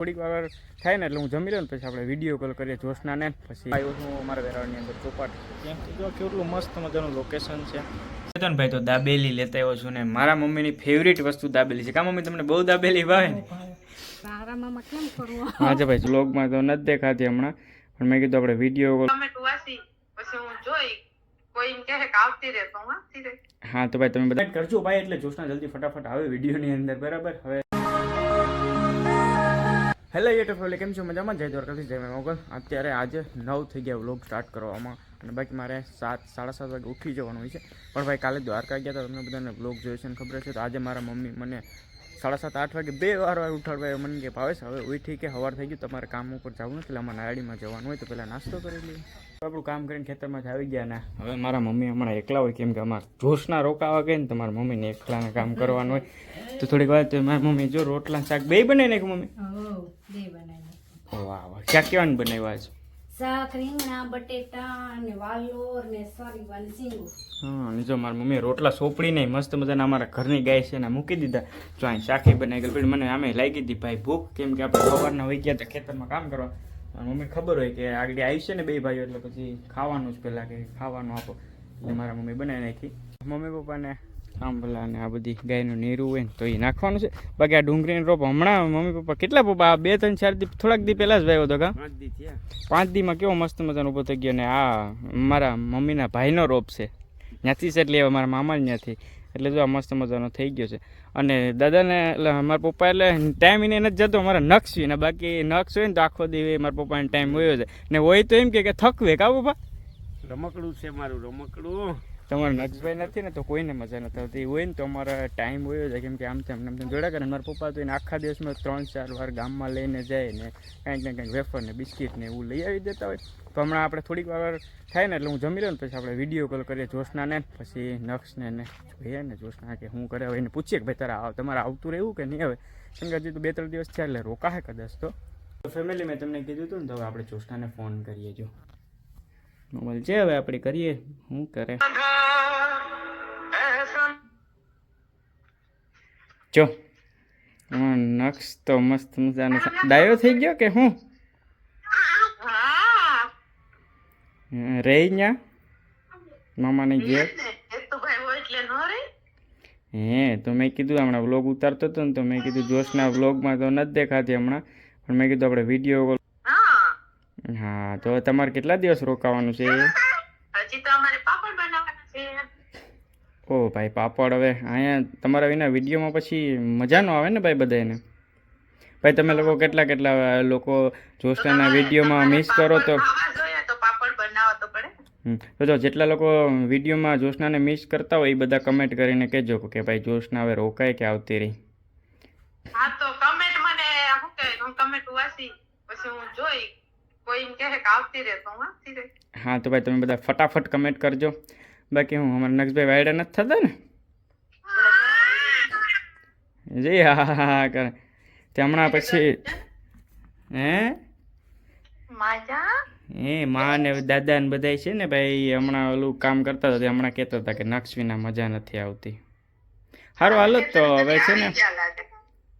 થોડીક વાર થાય ને એટલે હું જમી લઉં ને પછી આપણે વીડિયો કોલ કરીએ જોશનાને પછી આવ્યો છું અમારા વેરાવળની અંદર ચોપાટ. ત્યાંથી જો કેટલું મસ્ત મજાનું લોકેશન છે. ચેતન ભાઈ તો દાબેલી લેતા આવ્યો છું ને મારા મમ્મીની ફેવરિટ વસ્તુ દાબેલી છે. કા મમ્મી તમને બહુ દાબેલી ભાવે ને? કેમ કરવું? હા ભાઈ વ્લોગમાં તો નથી દેખાતી હમણાં. પણ મેં કીધું આપણે વીડિયો કોલ ટમેટું વાસી પછી હું જોઈ કોઈ એમ કહે કે આવતી રહે તો હું આવતી રહે. હા તો ભાઈ તમે બધા કરજો ભાઈ એટલે જોશના જલ્દી ફટાફટ આવે વિડીયોની અંદર બરાબર? હવે હેલો યુટ્યુબ ફેમિલી કેમ છો? મજામાં? જય દ્વારકાથી જય મોગલ અત્યારે આજે નવ થઈ ગયા વ્લોગ સ્ટાર્ટ કરવામાં. અને બાકી મારે સાત, સાડા સાત વાગે ઉઠી જવાનું હોય છે. પણ ભાઈ કાલે દ્વારકા ગયા હતા તમને બધાને વ્લોગ જોયો છે અને ખબર છે તો આજે મારા મમ્મી મને સાડા સાત આઠ વાગે બે વાર વાર ઉઠાડવા મને કે ભાવે છે હવે ઉઠી કે સવાર થઈ ગયું તમારે કામ ઉપર જવું નથી એટલે અમારે નાયડીમાં જવાનું હોય તો પહેલાં નાસ્તો કરી લઈએ. આપણું કામ કરીને ખેતરમાં જ આવી ગયા ને. હવે મારા મમ્મી હમણાં એકલા હોય કેમ કે અમારે જોશના રોકાવા ગઈ ને તમારા મમ્મીને એકલાને કામ કરવાનું હોય. તો થોડીક વાર તો મારી મમ્મી જો રોટલા શાક બે બનાવી નાખ્યું મમ્મી? વાહ વાહ ક્યાં કેવાનું બનાવ્યા છે? ને ને હા, જો મારી મમ્મીએ રોટલા સોંપડી નહીં, મસ્ત મજાના અમારા ઘરની ગાય છે એને મૂકી દીધા. જો અહીં શાકે બનાવી ગઈ પણ મને આમે લાગી હતી, ભાઈ, ભૂખ કેમ આપણે સવારના વહી ગયા હતા ખેતરમાં કામ કરવા. મમ્મી ખબર હોય કે આગળ આવી છે ને બે ભાઈઓ, એટલે પછી ખાવાનું જ પહેલાં કે ખાવાનું આપો. એટલે મારા મમ્મી બનાવી નાખી. મમ્મી પપ્પાને આંબલા ને આ બધી ગાયનું નીરું હોય ને તો એ નાખવાનું છે. બાકી આ ડુંગળીનો રોપ હમણાં મમ્મી પપ્પા કેટલા પપ્પા આ બે ત્રણ ચાર દી થોડાક દી પહેલાં જ વાવ્યો હતો કા પાંચ દીમાં કેવો મસ્ત મજાનો ઊભો થઈ ગયો ને આ મારા મમ્મીના ભાઈનો રોપ છે. ત્યાંથી છે એટલે મારા મામા જ ત્યાંથી. એટલે જો આ મસ્ત મજાનો થઈ ગયો છે. અને દાદાને એટલે મારા પપ્પા એટલે ટાઈમ એને નથી જતો મારા નક્ષ ને બાકી નક્ષ હોય ને તો આખો દી મારા પપ્પાને ટાઈમ હોય છે ને હોય તો એમ કે કે થકવે કા પપ્પા? રમકડું છે મારું રમકડું. તમારા નક્ષભાઈ નથી ને, તો કોઈને મજા નથી આવતી. હોય ને તો અમારા ટાઈમ હોય જાય કેમ કે આમ તેમ આમ તેમ. જોડા કરે મારા પપ્પા તો એને આખા દિવસમાં ત્રણ ચાર વાર ગામમાં લઈને જાય ને, કાંઈક ને કાંઈક વેફર ને બિસ્કિટ ને એવું લઈ આવી દેતા હોય. તો હમણાં આપણે થોડીક વાર થાય ને, એટલે હું જમી લઉં ને, પછી આપણે વીડિયો કોલ કરીએ જોશનાને પછી નક્ષને ને જોઈએ ને જોશના કે હું કરે. હવે એને પૂછીએ કે ભાઈ, તારા તમારે આવતું રહેવું કે નહીં? હવે કેમ કે હજી તો બે ત્રણ દિવસ થયા, એટલે રોકાશે કદાચ તો. ફેમિલી મેં તમને કીધું હતું ને, તો હવે આપણે જોશનાને ફોન કરીએ જો. મોબાઈલ છે હવે, આપણે કરીએ. શું કરે? જો. નક્ષ તો મસ્ત મજાનો. ડાયો થઈ ગયો કે હું? રહી ન્યા? મામાને ઘેર? હે તો મેં કીધું હમણાં વ્લોગ ઉતારતો હતો ને તો મેં કીધું જોશના વ્લોગમાં તો નથી દેખાતી હમણાં. પણ મેં કીધું આપણે વીડિયો કોલ હા. તો તમારે કેટલા દિવસ રોકાવાનું છે હજી તો અમારે છે ઓ ભાઈ પાપડ હવે અહીંયા તમારા વિના વિડીયોમાં પછી મજા ન આવે ને ભાઈ બધાને ભાઈ તમે લોકો કેટલા કેટલા લોકો જોશના વિડીયોમાં મિસ કરો તો? તો જો જેટલા લોકો વિડીયોમાં જોશનાને મિસ કરતા હોય એ બધા કમેન્ટ કરીને કહેજો કે ભાઈ જોશના હવે રોકાય કે આવતી રહી? હા તો કમેન્ટ મને શું કહે હું કમેન્ટ વાંચી પછી હું જોઈ કોઈ એમ કહે કે આવતી રહે તો હું આવતી રહે. હા તો ભાઈ તમે બધા ફટાફટ કમેન્ટ કરજો. બાકી હું અમારા નક્ષભાઈ વાયડા નથી થતા ને? જી હા હા હા કરે. તે હમણાં પછી હે? એ મા ને દાદા ને બધા છે ને ભાઈ હમણાં ઓલું કામ કરતા હતા હમણાં કહેતા હતા કે નક્ષ વિના મજા નથી આવતી. સારું હાલો તો હવે છે ને.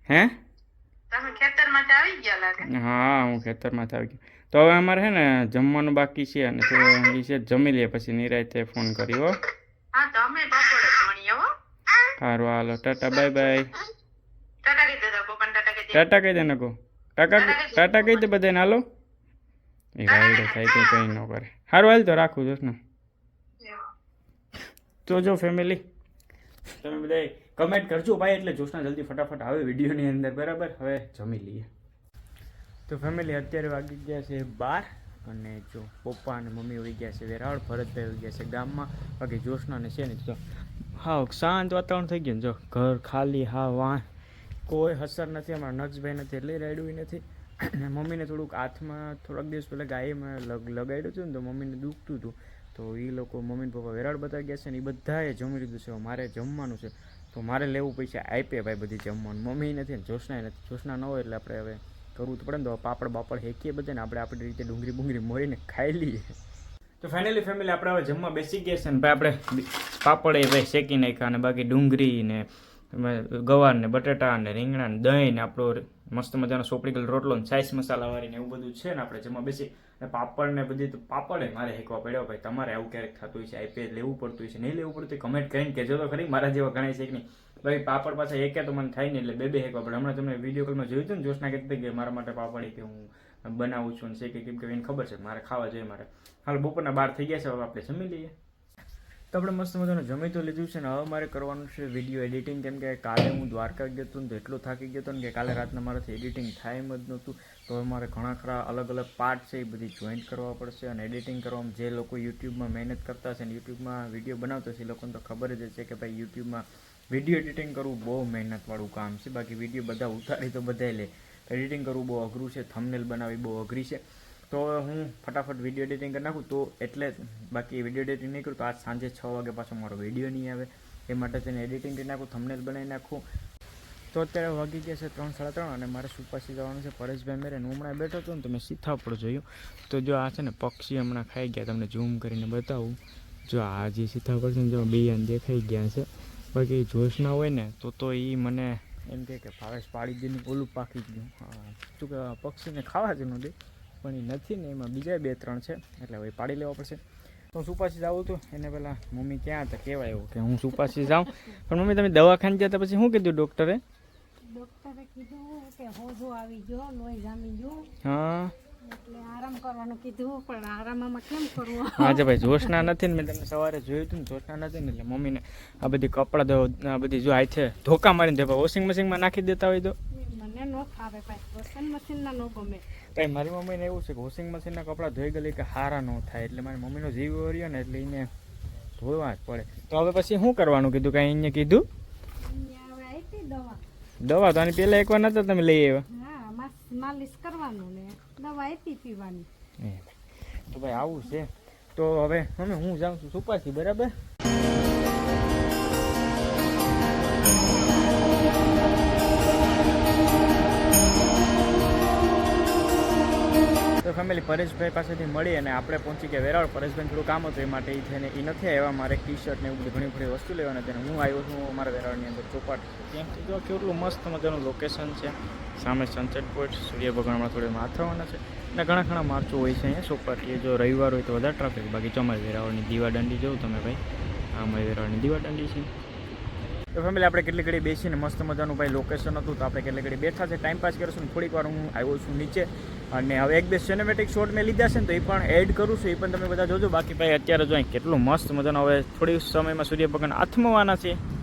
હે? ખેતરમાં હા હું ખેતરમાંથી આવી ગયો. તો હવે અમારે છે ને જમવાનું બાકી છે અને તો એ છે જમી લઈએ પછી નિરાયતે ફોન કર્યો હા. હો સારું હાલો ટાટા બાય બાય. ટાટા કહી દે નકો ટાટા ટાટા કહી દે બધાને હાલો. એ વાયડો થાય તો કંઈ ન કરે. સારું હાલ તો રાખું જોશ ને તો જો ફેમિલી તમે બધા કમેન્ટ કરજો ભાઈ એટલે જોશના જલ્દી ફટાફટ આવે વિડીયોની અંદર બરાબર? હવે જમી લઈએ. તો ફેમિલી અત્યારે વાગી ગયા છે બાર અને જો પપ્પા અને મમ્મી હોઈ ગયા છે વેરાવળ, ભરતભાઈ હોઈ ગયા છે ગામમાં. બાકી જોશના ને છે ને જો. હા શાંત વાતાવરણ થઈ ગયું ને જો. ઘર ખાલી, હા, વાહ. કોઈ હસર નથી, અમારા નક્ષભાઈ નથી, એટલે રાડ્યું નથી. અને મમ્મીને થોડુંક હાથમાં થોડાક દિવસ પહેલાં ગાયમાં લગ, લગાડ્યું હતું ને તો મમ્મીને દુખતું હતું તો એ લોકો મમ્મી પપ્પા વેરાળ બતાવી ગયા છે ને એ બધાએ જમી લીધું છે. મારે જમવાનું છે. તો મારે લેવું પૈસા આપે ભાઈ બધી જમવાનું. મમ્મી નથી ને જોશના નથી. જોશના ન હોય એટલે આપણે હવે કરવું તો પડે ને તો પાપડ બાપડ હેકીએ બધા ને આપણે આપણી રીતે ડુંગળી બુંગળી મોરીને ખાઈ લઈએ. તો ફાઇનલી ફેમિલી આપણે હવે જમવા બેસી ગયા છે ને ભાઈ આપણે પાપડ એ ભાઈ શેકી નાખ્યા અને બાકી ડુંગળી ને ગવાર ને, બટાટા ને, રીંગણા ને, દહીં ને, આપણો મસ્ત મજાનો સોપડીકલ રોટલો ને, સાઈસ મસાલાવાળી ને એવું બધું છે ને આપણે જમવા બેસી. અને પાપડ ને બધી તો પાપડ મારે હેકવા પડ્યો ભાઈ તમારે આવું ક્યારેક થતું હોય છે આઈપીએલ લેવું પડતું હોય છે, નહીં લેવું પડતું કમેન્ટ કરીને કહેજો તો ખરી. મારા જેવા ગણાય છે કે નહીં? ભાઈ, પાપડ પાછા એકે તો મને થાય નહીં એટલે બે બે હેકવા પડે. હમણાં તમને વીડિયો કોલમાં જોયું હતું ને, જોશના કહેતી કે મારા માટે પાપડ કે હું બનાવું છું ને કે કેમ કે એને ખબર છે, મારે ખાવા જોઈએ મારે. હાલ બપોરના બાર થઈ ગયા છે, હવે આપણે જમી લઈએ. તો આપણે મસ્ત મજાનું જમી તો લીધું છે ને, હવે મારે કરવાનું છે વીડિયો એડિટિંગ કેમ કે કાલે હું દ્વારકા ગયો હતો ને, તો એટલો થાકી ગયો હતો ને કે કાલે રાતના મારાથી એડિટિંગ થાય એમ જ નહોતું. તો હવે મારે ઘણા ખરા અલગ અલગ પાર્ટ છે એ બધી જોઈન્ટ કરવા પડશે અને એડિટિંગ કરવામાં જે લોકો યુટ્યુબમાં મહેનત કરતા છે ને યુટ્યુબમાં વીડિયો બનાવતા છે એ લોકોને તો ખબર જ છે કે ભાઈ યુટ્યુબમાં વીડિયો એડિટિંગ કરવું બહુ મહેનતવાળું કામ છે. બાકી વીડિયો બધા ઉતારી તો બધા લે. એડિટિંગ કરવું બહુ અઘરું છે. થંબનેલ બનાવવી બહુ અઘરી છે. તો હું ફટાફટ વીડિયો એડિટિંગ કરી નાખું. તો એટલે બાકી વીડિયો એડિટિંગ નહીં કરું તો આજ સાંજે છ વાગે પાછો મારો વીડિયો નહીં આવે. એ માટે તેને એડિટિંગ કરી નાખું થંબનેલ બનાવી નાખું. તો અત્યારે વાગી ગયા છે ત્રણ, સાડા ત્રણ અને મારે સુપાસી જવાનું છે પરેશભાઈ મેરે. હું હમણાં બેઠો હતો ને તો મેં ઉપર જોયું. તો જો આ છે ને પક્ષી હમણાં ખાઈ ગયા. તમને ઝૂમ કરીને બતાવું. જો આ જે ઉપર છે ને, જો બિયાન દેખાઈ ગયા છે. બાકી જોશ ના હોય ને તો તો એ મને એમ કહે કે ભાવેશ પાડી દીધું ઓલું પાકી ગયું. શું કે પક્ષીને ખાવા જ ન દે પણ એ નથી ને એમાં બીજા બે ત્રણ છે એટલે હવે પાડી લેવા પડશે. હું સુપાસી જાઉં હતું એને પહેલાં મમ્મી ક્યાં હતા કહેવાય એવું કે હું સુપાસી જાઉં. પણ મમ્મી તમે દવાખાને ગયા હતા પછી શું કીધું ડૉક્ટરે ડૉક્ટરે કીધું કે હોજો આવી ગયો લોહી જામી ગયું. હા. હા ભાઈ જોશના નથી ને મેં તમને સવારે જોયું હતું ને જોશના નથી ને એટલે મમ્મીને આ બધી કપડાં આ બધી જો આ છે ધોકા મારીને ભાઈ વોશિંગ મશીનમાં નાખી દેતા હોય તો? ભાઈ મારી મમ્મીને એવું છે કે વોશિંગ મશીનના કપડાં ધોઈ ગયેલી કે હારા ન થાય એટલે મારી મમ્મીનો જીવ રહ્યો ને એટલે એને ધોવા જ પડે. તો હવે પછી શું કરવાનું કીધું કાંઈ એને કીધું? દવા. દવા તો આની પહેલાં એકવાર નતા તમે લઈ આવ્યા? માલિશ કરવાનું ને દવા આપી પીવાની. તો ભાઈ આવું છે. તો હવે મમ્મી હું જાઉં છું સુપાસી બરાબર? ફેમિલી પરેશભાઈ પાસેથી મળી અને આપણે પહોંચી ગયા વેરાવળ. પરેશભાઈ થોડું કામ હતું એ માટે એ થઈને એ નથી આવ્યા. મારે ટી શર્ટ ને એવું બધું ઘણી બધી વસ્તુ લેવાની તેને હું આવ્યો છું અમારા વેરાવળની અંદર ચોપાટ. ત્યાંથી જો કેટલું મસ્ત મજાનું લોકેશન છે. સામે સનસેટ પોઈન્ટ સૂર્ય ભગવાનમાં થોડી માથાવાના છે. અને ઘણા ઘણા માર્ચો હોય છે અહીંયા ચોપાટીએ જો રવિવાર હોય તો વધારે ટ્રાફિક બાકી ચોમારી વેરાવળની દીવાદંડી જોઉં તમે ભાઈ. આ અમારી વેરાવળની દીવાદંડી છે. તો ફેમિલી આપણે કેટલી ઘડી બેસીને મસ્ત મજાનું ભાઈ લોકેશન હતું તો આપણે કેટલી ઘડી બેઠા છે. ટાઈમ પાસ કરીશું ને થોડીક વાર હું આવ્યો છું નીચે. અને હવે એક બે સિનેમેટિક શોટ મેં લીધા છે ને તો એ પણ એડ કરું છું. એ પણ તમે બધા જોજો. બાકી ભાઈ, અત્યારે જો કેટલું મસ્ત મજાનું હવે થોડી સમયમાં સૂર્યભગવાન આથમવાના છે.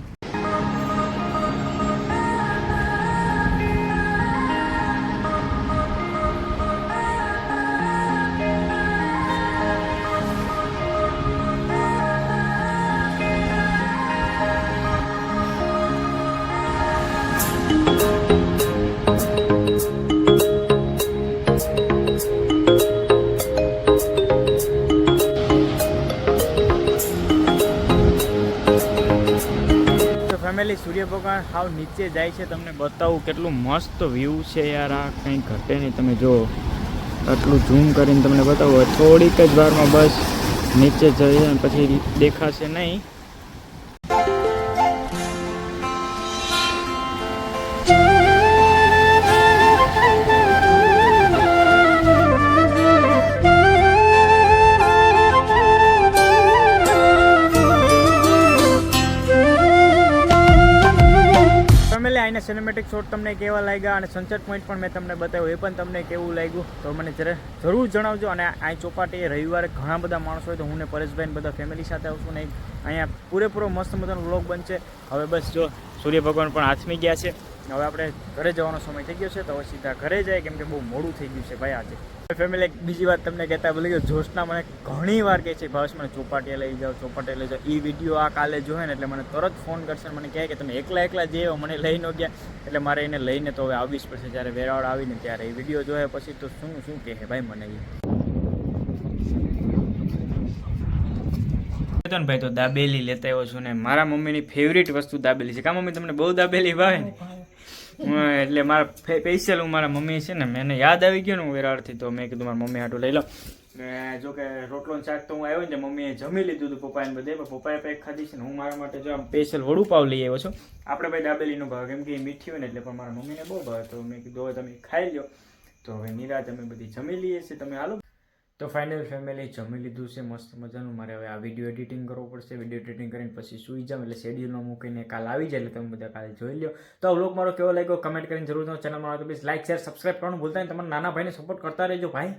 ફેમિલી સૂર્ય ભગવાન હાવ નીચે જાય છે. તમને બતાવું કેટલું મસ્ત વ્યૂ છે યાર આ. કંઈ ઘટે નહીં. તમે જો આટલું ઝૂમ કરીને તમને બતાવું. થોડીક જ વારમાં બસ નીચે જઈને પછી દેખાશે નહીં. સિનેમેટિક શોટ તમને કેવા લાગ્યા અને સનસેટ પોઈન્ટ પણ મેં તમને બતાવ્યું. એ પણ તમને કેવું લાગ્યું તો મને જરા જરૂર જણાવજો. અને આ ચોપાટી રવિવારે ઘણા બધા માણસો હોય તો હું ને પરેશભાઈ બધા ફેમિલી સાથે આવશું ને અહીંયા પૂરેપૂરો મસ્ત મજાનો વ્લોગ બનશે. હવે બસ જો સૂર્ય ભગવાન પણ હાથમી ગયા છે. હવે આપણે ઘરે જવાનો સમય થઈ ગયો છે, તો હવે સીધા ઘરે જાય, કેમ કે બહુ મોડું થઈ ગયું છે ભાઈ આજે. ફેમિલી એક બીજી વાત તમને કહેતા ભૂલી ગયો, જોશના મને ઘણી વાર કહે છે, ભાવેશ, મને ચોપાટીએ લઈ જાઓ, ચોપાટીએ લઈ જાઓ. એ વીડિયો આ કાલે જોહે ને, એટલે મને તરત ફોન કરશે મને કહે કે તમે એકલા એકલા જે મને લઈ ન ગયા. એટલે મારે એને લઈને તો હવે આવવી જ પડશે, જ્યારે વેરાવળ આવીને ત્યારે એ વીડિયો જોયા પછી તો શું શું કહે ભાઈ મને એ ભાઈ તો દાબેલી લેતા આવ્યો છું ને, મારા મમ્મીની ફેવરિટ વસ્તુ દાબેલી છે. કા મમ્મી, તમને બહુ દાબેલી ભાવે ને? એટલે મારા સ્પેશિયલ હું મારા મમ્મી છે ને મેં યાદ આવી ગયું ને હું વેરાળથી તો મેં કીધું મારા મમ્મી હાટું લઈ લો. ને જો કે રોટલો શાક તો હું આવ્યો ને મમ્મીએ જમી લીધું હતું પપ્પાને બધે, પણ પપ્પાએ પેક ખાધી છે ને, હું મારા માટે જો આમ સ્પેશિયલ વડુપાવ લઈ આવ્યો છું. આપણે ભાઈ દાબેલીનો ભાવ કેમ કે એ મીઠી હોય ને, એટલે પણ મારા મમ્મીને બહુ ભાવે. તો મેં કીધું હવે તમે ખાઈ લો તો હવે નિરા અમે બધી જમી લઈએ છીએ, તમે હાલો. તો ફાઇનલ ફેમિલી જમી લીધું છે, મસ્ત મજાનું. મારે હવે આ વીડિયો એડિટિંગ કરવો પડશે. વીડિયો એડિટિંગ કરીને પછી સૂઈ જાઉં, એટલે શેડ્યુલમાં મૂકીને કાલ આવી જાય, એટલે તમે બધા કાલે જોઈ લો તો લોક મારો કેવો લાગ્યો? કમેન્ટ કરીને જરૂર ચેનલમાં આવે તો પ્લીઝ લાઇક શેર સબસ્ક્રાઈબ કરવાનું ભૂલતા નહીં. તમારા નાના ભાઈને સપોર્ટ કરતા રહેજો, ભાઈ.